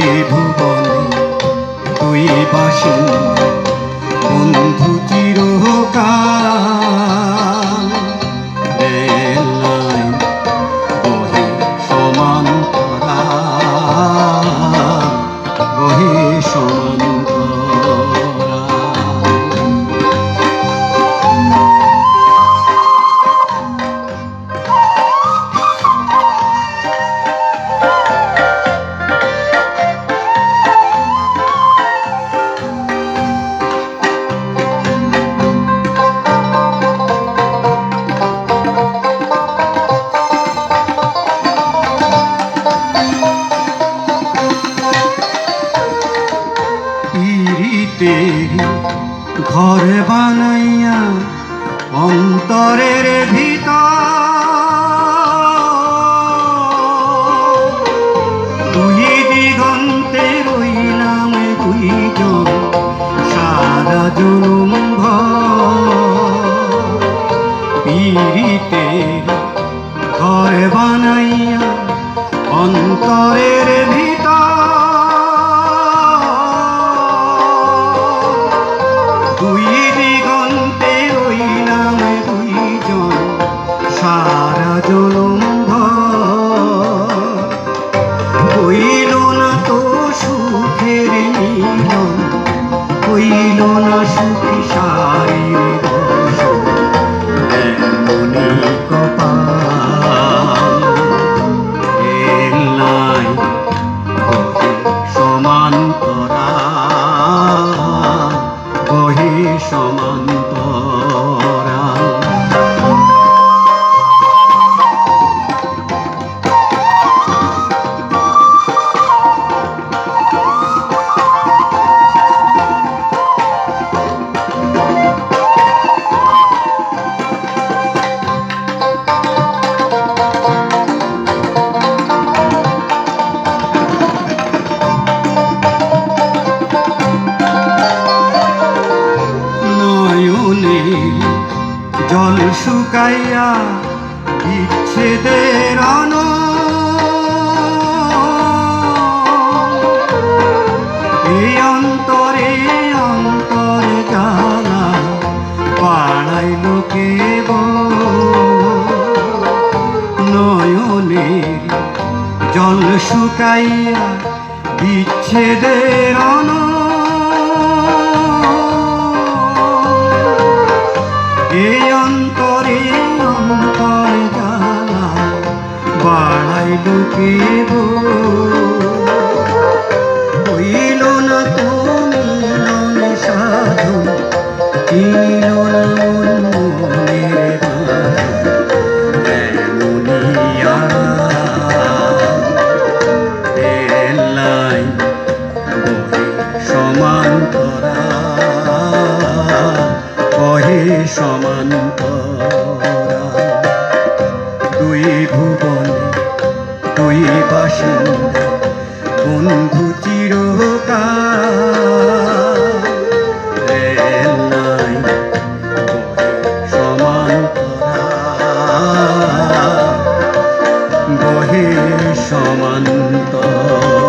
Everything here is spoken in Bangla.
দুই ভুবন দুই বাসিন্দা বন্ধু ঘর বানাইয়া অন্তরের ভিতর। দুই দিগন্তে রইলাম দুইজন সারা জনম জনম হইল না তো সুখের মিলন হইল না সুখী সারির দর্শন এমনি কপাল। এর শুকাইয়া বিচ্ছেদের অন এই অন্তরে অন্তরে জ্বালা পাড়াইল কে নয়নে জল শুকাইয়া বিচ্ছেদের অন এই তোমায় ডুকিব হইল না তুমি সাধু চিনিল না মন মনের সমান তরা কহে সমান তরা বাসিন্দা বন্ধু চিরকাল। সমান বহে সমান্তর।